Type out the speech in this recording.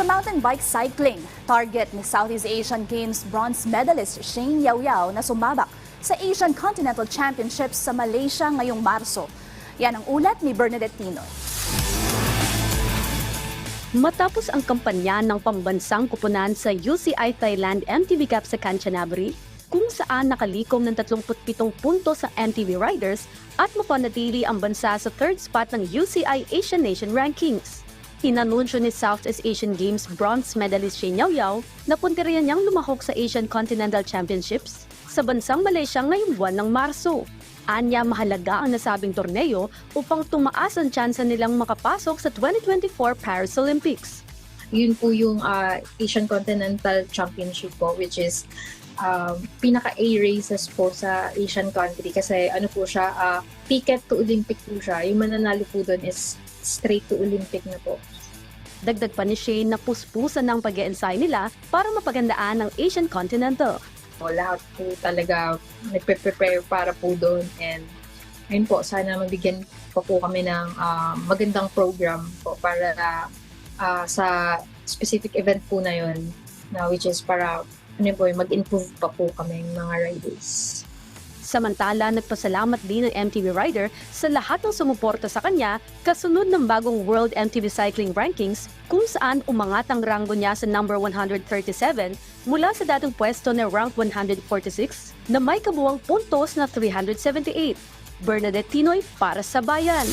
Sa mountain bike cycling, target ni Southeast Asian Games bronze medalist Shane Yao Yao na sumabak sa Asian Continental Championships sa Malaysia ngayong Marso. Yan ang ulat ni Bernadette Tinoy. Matapos ang kampanya ng pambansang kupunan sa UCI Thailand MTV Cup sa Kanchanaburi, kung saan nakalikom ng 37 punto sa MTV Riders at mapanatili ang bansa sa third spot ng UCI Asian Nation Rankings. Inanunsyo ni Southeast Asian Games bronze medalist Shane Yao Yao na punteriya niyang lumahok sa Asian Continental Championships sa bansang Malaysia ngayong buwan ng Marso. Anya mahalaga ang nasabing torneo upang tumaas ang tsansa nilang makapasok sa 2024 Paris Olympics. yun po yung ah, Asian Continental Championship po which is um, pinaka-A races po sa Asian country kasi ano po siya, ah, ticket to Olympic po siya. Yung mananalo po doon is straight to Olympic na po. Dagdag pa ni Shane na puspusan ng pag ensayo nila para mapagandaan ang Asian Continental. So, lahat po talaga nagpe-prepare para po doon and ayun po, sana mabigyan pa po kami ng ah, magandang program po para ah, sa specific event po na yun na which is para ano po, mag-improve pa po kami mga riders. Samantala, nagpasalamat din ng MTV Rider sa lahat ng sumuporta sa kanya kasunod ng bagong World MTV Cycling Rankings kung saan umangat ang ranggo niya sa number 137 mula sa dating pwesto na rank 146 na may kabuwang puntos na 378. Bernadette Tinoy para sa Bayan.